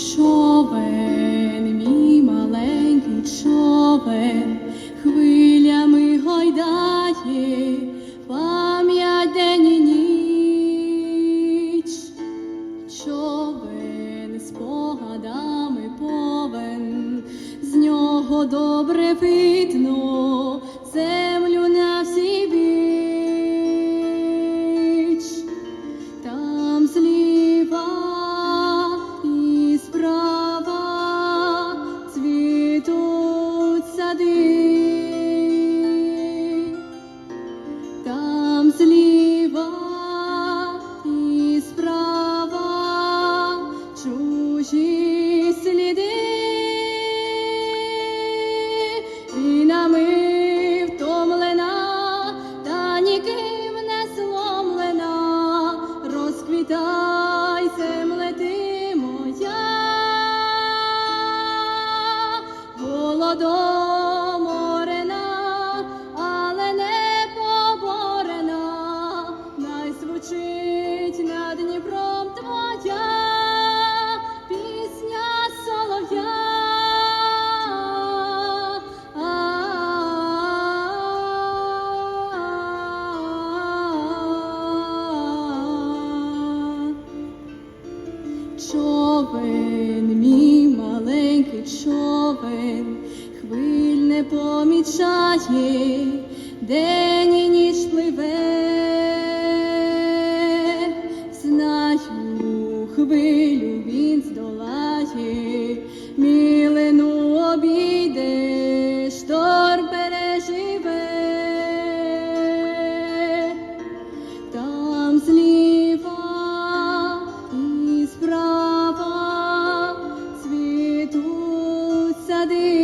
човен, мій маленький човен, хвилями гойдає пам'ять день і ніч, човен з погадами повен, з нього добре видно. Сади. Там зліва і справа чужі сліди. Війнами втомлена, та ніким не зломлена, розквітай земле моя, голодоморена, Човен, мій маленький човен, хвиль не помічає, день і ніч пливе, і справа цвітуть сади.